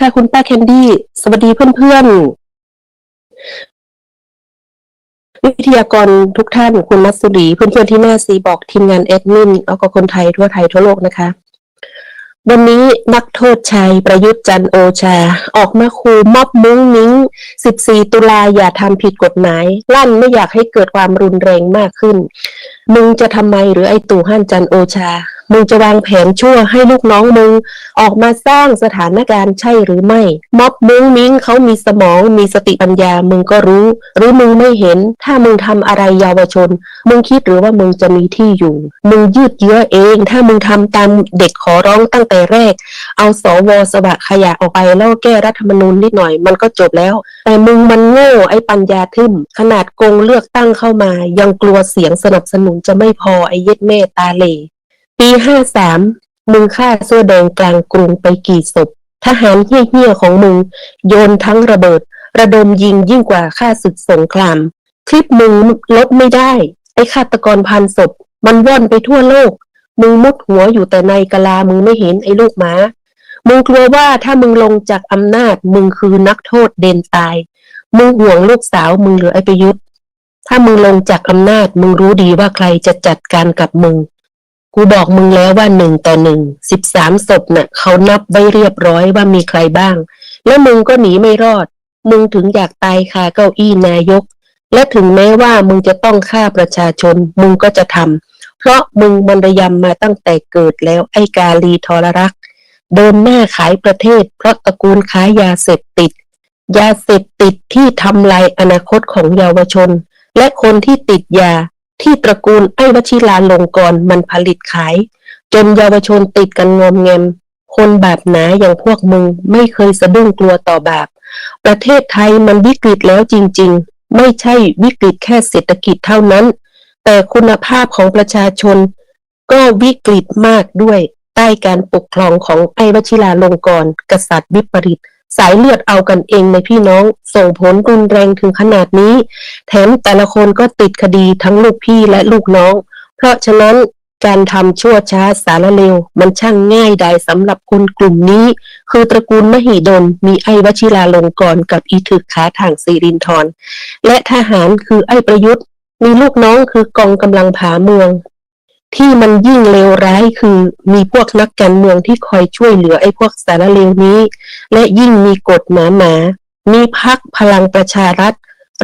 ค่ะ คุณป้าแคนดี้ สวัสดีเพื่อนๆ วิทยากรทุกท่าน คุณมัสสุรีเพื่อนๆที่แม่ซีบอกทีมงานแอดมินแล้วก็คนไทยทั่วไทยทั่วโลกนะคะ วันนี้นักโทษชายประยุทธ์จันโอชา ออกมาคูมอบมุ้งมิ้ง 14 ตุลาอย่าทำผิดกฎหมาย ลั่นไม่อยากให้เกิดความรุนแรงมากขึ้น มึงจะทำไมหรือไอตู่ฮั่นจันโอชา มึงจะวางแผนชั่วให้ลูกน้องมึง ออกมาสร้างสถานการณ์ใช่หรือไม่ ม็อบมุ้งมิงเขามีสมองมีสติปัญญามึงก็รู้ หรือมึงไม่เห็น ถ้ามึงทำอะไรเยาวชน มึงคิดหรือว่ามึงจะมีที่อยู่ มึงยืดเยื้อเอง ถ้ามึงทำตามเด็กขอร้องตั้งแต่แรก เอาสวสบะขยะออกไปแล้วแก้รัฐธรรมนูญนิดหน่อยมันก็จบแล้ว แต่มึงมันโง่ไอ้ปัญญาทึมขนาดโกงเลือกตั้งเข้ามา ยังกลัวเสียงสนับสนุนจะไม่พอไอ้เย็ดแม่ตาเหล่ ปีห้าสามมึงฆ่าเสื้อแดงกลางกรุงไปกี่ศพ ทหารเหี้ยๆของมึง โยนทั้งระเบิด ระดมยิงยิ่งกว่าฆ่าศึกสงคราม คลิปมึงลบไม่ได้ ไอ้ฆาตกรพันศพ มันว่อนไปทั่วโลก มึงมุดหัวอยู่แต่ในกะลามึงไม่เห็นไอ้ลูกหมา มึงกลัวว่าถ้ามึงลงจากอำนาจ มึงคือนักโทษเดนตาย มึงห่วงลูกสาวมึงหรือไอ้ประยุทธ์ ถ้ามึงลงจากอำนาจ มึงรู้ดีว่าใครจะจัดการกับมึง กูบอกมึงแล้วว่าหนึ่งต่อหนึ่งสิบสามศพน่ะเขานับไว้เรียบร้อยว่ามีใครบ้าง แล้วมึงก็หนีไม่รอด มึงถึงอยากตายคาเก้าอี้นายก และถึงแม้ว่ามึงจะต้องฆ่าประชาชน มึงก็จะทำเพราะมึงมันระยำมาตั้งแต่เกิดแล้วไอ้กาลีทรรัก เดินหน้าขายประเทศ เพราะตระกูลค้ายาเสพติด ยาเสพติดที่ทำลายอนาคตของเยาวชน และคนที่ติดยา ที่ตระกูลไอ้วชิราลงกรณ์มันผลิตขาย จนเยาวชนติดกันงอมแงม คนบาปหนาอย่างพวกมึงไม่เคยสะดุ้งกลัวต่อบาป ประเทศไทยมันวิกฤตแล้วจริง ๆ ไม่ใช่วิกฤตแค่เศรษฐกิจเท่านั้น แต่คุณภาพของประชาชน ก็วิกฤตมากด้วยใต้การปกครองของไอ้วชิราลงกรณ์กษัตริย์วิปริต สายเลือดเอากันเองในพี่น้องส่งผลรุนแรงถึงขนาดนี้ แถมแต่ละคนก็ติดคดีทั้งลูกพี่และลูกน้อง เพราะฉะนั้นการทำชั่วช้าสารเลว มันช่างง่ายดายสำหรับคนกลุ่มนี้ คือตระกูลมหิดล มีไอ้วชิราลงกรกับอีถึกขาทางสีรินทรและทหารคือไอ้ประยุทธ์ มีลูกน้องคือกองกำลังผาเมือง ที่มันยิ่งเลวร้ายคือมีพวกนักการเมืองที่คอยช่วยเหลือไอ้พวกสารเลวนี้ และยิ่งมีกฎหนาหนามีพักพลังประชารัฐ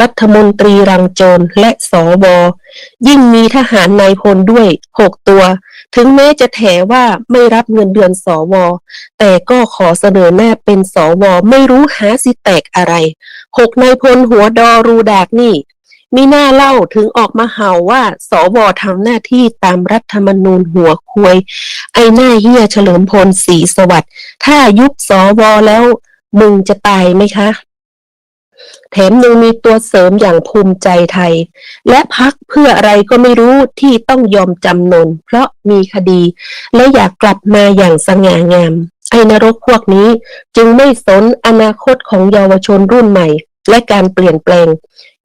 รัฐมนตรีรังโจรและสวยิ่งมีทหารนายพลด้วยหกตัว ถึงแม้จะแถว่าไม่รับเงินเดือนสว แต่ก็ขอเสนอหน้าเป็นสว ไม่รู้หาสิแตกอะไรหกนายพลหัวดอรูดากนี่ มีหน้าเล่าถึงออกมาเห่าว่าสวทำหน้าที่ตามรัฐธรรมนูญหัวควย ไอ้หน้าเฮียเฉลิมพลศรีสวัสดิ์ถ้ายุบสวแล้วมึงจะตายไหมคะ แถมยังมีตัวเสริมอย่างภูมิใจไทย และพักเพื่ออะไรก็ไม่รู้ที่ต้องยอมจำนน เพราะมีคดี และอยากกลับมาอย่างสง่างาม ไอ้นรกพวกนี้จึงไม่สนอนาคตของเยาวชนรุ่นใหม่ และการเปลี่ยนแปลง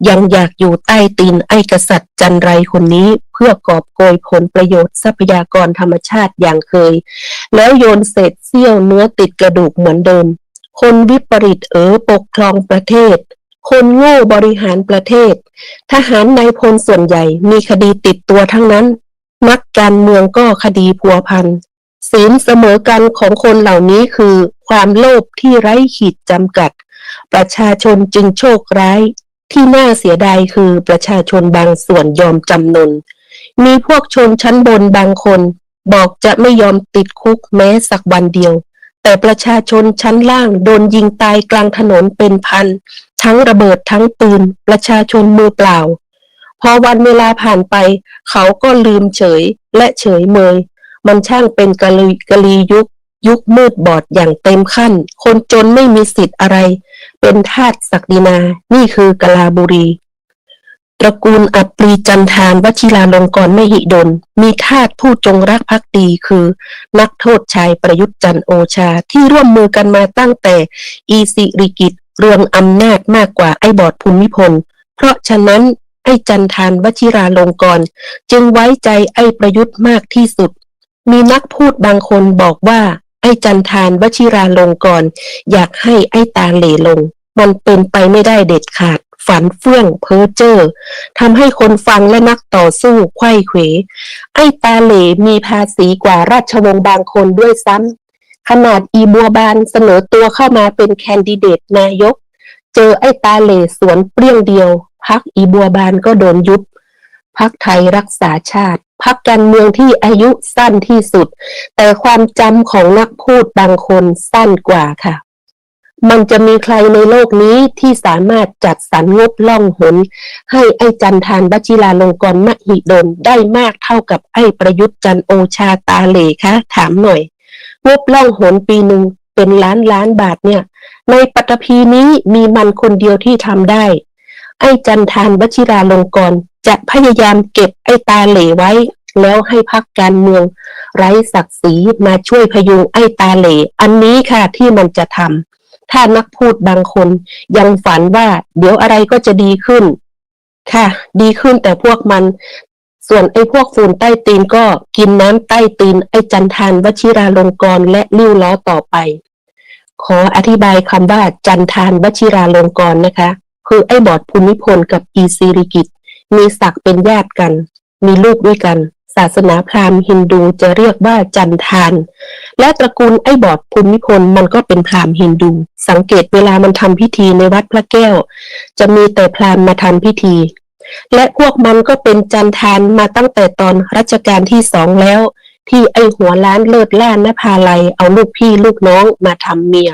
ยังอยากอยู่ใต้ตีนไอ้กษัตริย์จันไรคนนี้เพื่อกอบโกยผลประโยชน์ทรัพยากรธรรมชาติอย่างเคย แล้วโยนเศษเสี้ยวเนื้อติดกระดูกเหมือนเดิม คนวิปริตเออปกครองประเทศ คนโง่บริหารประเทศ ทหารนายพลส่วนใหญ่มีคดีติดตัวทั้งนั้น นักการเมืองก็คดีพัวพันศีลเสมอกันของคนเหล่านี้คือ ความโลภที่ไร้ขีดจำกัด ประชาชนจึงโชคร้าย ที่น่าเสียดายคือประชาชนบางส่วนยอมจำนน มีพวกชนชั้นบนบางคน บอกจะไม่ยอมติดคุกแม้สักวันเดียว แต่ประชาชนชั้นล่างโดนยิงตายกลางถนนเป็นพัน ทั้งระเบิดทั้งปืน ประชาชนมือเปล่า พอวันเวลาผ่านไป เขาก็ลืมเฉยและเฉยเมย มันช่างเป็นกะลีกะลียุค ยุคมืดบอดอย่างเต็มขั้น คนจนไม่มีสิทธิ์อะไร เป็นทาสศักดินา นี่คือกลาบุรี ตระกูลอัปรีจันทานวชิราลงกรณ์มหิดล มีทาสผู้จงรักภักดีคือ นักโทษชายประยุทธ์จันโอชาที่ร่วมมือกันมาตั้งแต่ อีสิริกิตเรืองอำนาจมากกว่าไอ้บอดภูมิพล เพราะฉะนั้นไอ้จันทานวชิราลงกรณจึงไว้ใจไอ้ประยุทธ์มากที่สุด มีนักพูดบางคนบอกว่า อ้อ้จันทานวชิราลงกรอยากให้ไอ้ตาเหลลง มันเป็นไปไม่ได้เด็ดขาด ฝันเฟื่องเพ้อเจ้อทำให้คนฟังและนักต่อสู้ไข้เขว ไอ้ตาเหลมีภาษีกว่าราชวงศ์บางคนด้วยซ้ำขนาดอีบัวบานเสนอตัวเข้ามาเป็นแคนดิเดตนายก เจอไอ้ตาเหลสวนเปรี้ยงเดียวพักอีบัวบานก็โดนยุบพักไทยรักษาชาติ พักการเมืองที่อายุสั้นที่สุด แต่ความจำของนักพูดบางคนสั้นกว่าค่ะ มันจะมีใครในโลกนี้ที่สามารถจัดสรรงบล่องหน ให้ไอ้จันทานวชิราลงกรมหิดลได้มากเท่ากับไอ้ประยุทธ์จันโอชาตาเลคะถามหน่อย งบล่องหนปีหนึ่งเป็นล้านล้านบาทเนี่ย ในปัตภีนี้มีมันคนเดียวที่ทำได้ ไอ้จันทานวชิราลงกร จะพยายามเก็บไอ้ตาเหลไว้ แล้วให้พักการเมือง ไร้ศักดิ์ศรีมาช่วยพยุงไอ้ตาเหล อันนี้ค่ะที่มันจะทำถ้านักพูดบางคนยังฝันว่าเดี๋ยวอะไรก็จะดีขึ้น ค่ะ ดีขึ้นแต่พวกมัน ส่วนไอ้พวกฝุ่นใต้ตีนก็กินน้ำใต้ตีนไอ้จันทานวชิราลงกรและลิ้วล้อต่อไป ขออธิบายคำว่าจันทานวชิราลงกรนะคะ คือไอ้บอดภูมิพลกับอีซีริกิต มีศักดิ์เป็นญาติกัน มีลูกด้วยกัน ศาสนาพราหมณ์ฮินดูจะเรียกว่าจันทาน และตระกูลไอ้บอดภูมิพลมันก็เป็นพราหมณ์ฮินดู สังเกตเวลามันทำพิธีในวัดพระแก้ว จะมีแต่พราหมณ์มาทำพิธี และพวกมันก็เป็นจันทานมาตั้งแต่ตอนรัชกาลที่สองแล้วที่ไอหัวล้านเลิศล่านนภาลัยเอาลูกพี่ลูกน้องมาทำเมีย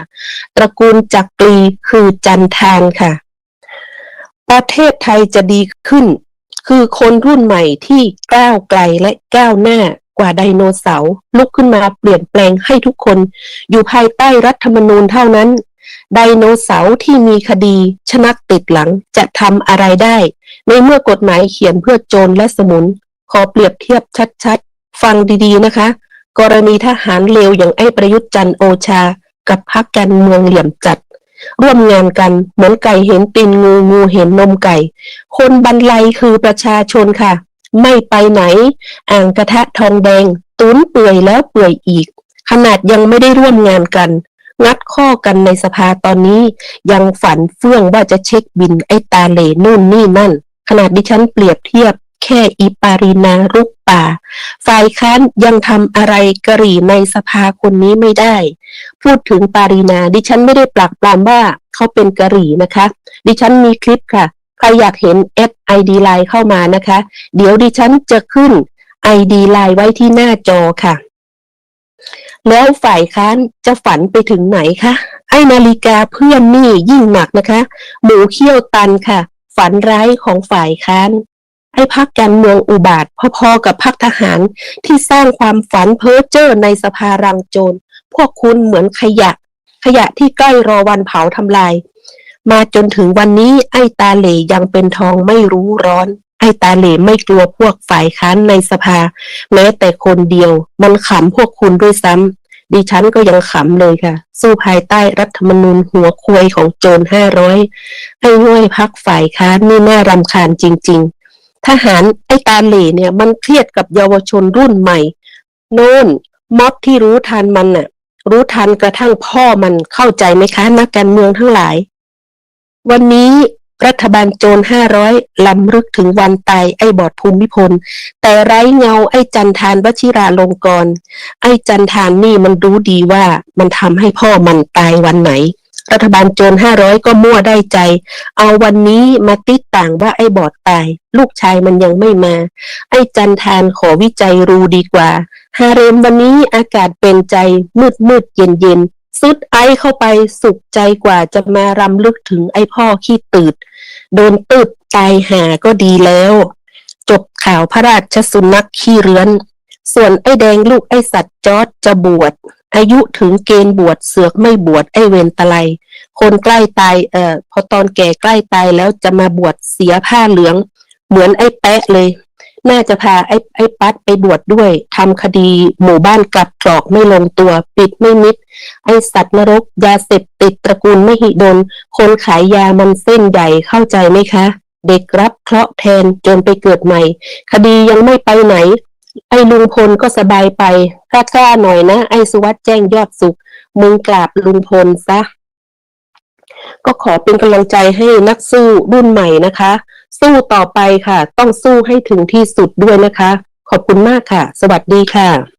ตระกูลจักรีคือจันทานค่ะ ประเทศไทยจะดีขึ้น คือคนรุ่นใหม่ที่ก้าวไกลและก้าวหน้ากว่าไดโนเสาร์ลุกขึ้นมาเปลี่ยนแปลงให้ทุกคน อยู่ภายใต้รัฐธรรมนูญเท่านั้น ไดโนเสาร์ที่มีคดีชนักติดหลังจะทำอะไรได้ ในเมื่อกฎหมายเขียนเพื่อโจรและสมุน ขอเปรียบเทียบชัดๆ ฟังดีๆนะคะ กรณีทหารเลวอย่างไอ้ประยุทธ์จันโอชา กับพรรคการเมืองเหลี่ยมจัด ร่วมงานกันเหมือนไก่เห็นตีนงูงูเห็นนมไก่ คนบรรลัยคือประชาชนค่ะ ไม่ไปไหน อ่างกระทะทองแดง ตุ้นเปื่อยแล้วเปื่อยอีก ขนาดยังไม่ได้ร่วมงานกัน งัดข้อกันในสภาตอนนี้ ยังฝันเฟื่องว่าจะเช็คบินไอ้ตาเหลนู่นนี่นั่น ขนาดดิฉันเปรียบเทียบ แค่อีปารินารุกป่า ฝ่ายค้านยังทำอะไรกะหรี่ในสภาคนนี้ไม่ได้ พูดถึงปารินาดิฉันไม่ได้ปลักปลามว่าเขาเป็นกะหรี่นะคะ ดิฉันมีคลิปค่ะ ใครอยากเห็น SID ไลน์เข้ามานะคะ เดี๋ยวดิฉันจะขึ้น ID ไลน์ไว้ที่หน้าจอค่ะ แล้วฝ่ายค้านจะฝันไปถึงไหนคะไอ้นาฬิกาเพื่อนนี่ยิ่งหนักนะคะ หมูเขี้ยวตันค่ะ ฝันร้ายของฝ่ายค้าน ไอ้พักการเมืองอุบาทพอๆกับพักทหารที่สร้างความฝันเพ้อเจ้อในสภารังโจร พวกคุณเหมือนขยะ ขยะที่ใกล้รอวันเผาทำลาย มาจนถึงวันนี้ไอ้ตาเหลยังเป็นทองไม่รู้ร้อน ไอ้ตาเหลไม่กลัวพวกฝ่ายค้านในสภา แม้แต่คนเดียว มันขำพวกคุณด้วยซ้ำดิฉันก็ยังขำเลยค่ะ สู้ภายใต้รัฐธรรมนูญหัวควยของโจรห้าร้อยไอ้ง่วยพักฝ่ายค้านนี่น่ารำคาญจริง ๆ ทหารไอ้ตาเหล่เนี่ย มันเครียดกับเยาวชนรุ่นใหม่โน่นม็อบที่รู้ทันมันน่ะ รู้ทันกระทั่งพ่อมันเข้าใจไหมคะนักการเมืองทั้งหลาย วันนี้รัฐบาลโจรห้าร้อยลำลึกถึงวันตายไอ้บอดภูมิพล แต่ไร้เงาไอ้จันทานวชิราลงกรณ์ไอ้จันทานนี่มันรู้ดีว่ามันทำให้พ่อมันตายวันไหน รัฐบาลโจรห้าร้อยก็มั่วได้ใจ เอาวันนี้มาติดต่างว่าไอ้บอดตาย ลูกชายมันยังไม่มา ไอ้จันทานขอวิจัยรูดีกว่า ฮาเรมวันนี้อากาศเป็นใจมืดมืดเย็นเย็นซุดไอเข้าไปสุขใจกว่าจะมารำลึกถึงไอ้พ่อขี้ตืด โดนตืดตายหาก็ดีแล้ว จบข่าวพระราชสุนัขขี้เรือน ส่วนไอ้แดงลูกไอ้สัตว์จอร์ดจะบวช อายุถึงเกณฑ์บวชเสือกไม่บวชไอเวรตะไลคนใกล้ตายเอ่อพอตอนแก่ใกล้ตายแล้วจะมาบวชเสียผ้าเหลือง เหมือนไอ้แปะเลย น่าจะพาไอ้ไอ้ปัดไปบวชดด้วยทำคดีหมู่บ้านกลับกรอกไม่ลงตัว ปิดไม่มิด ไอสัตว์นรก ยาเสพติดตระกูลไม่หิดล คนขายยามันเส้นใหญ่เข้าใจไหมคะ เด็กรับเคราะห์แทนจนไปเกิดใหม่ คดียังไม่ไปไหน ไอ้ลุงพลก็สบายไปกล้าๆหน่อยนะ ไอ้สุวัสด์แจ้งยอดสุข มึงกราบลุงพลซะ ก็ขอเป็นกำลังใจให้นักสู้รุ่นใหม่นะคะ สู้ต่อไปค่ะ ต้องสู้ให้ถึงที่สุดด้วยนะคะ ขอบคุณมากค่ะ สวัสดีค่ะ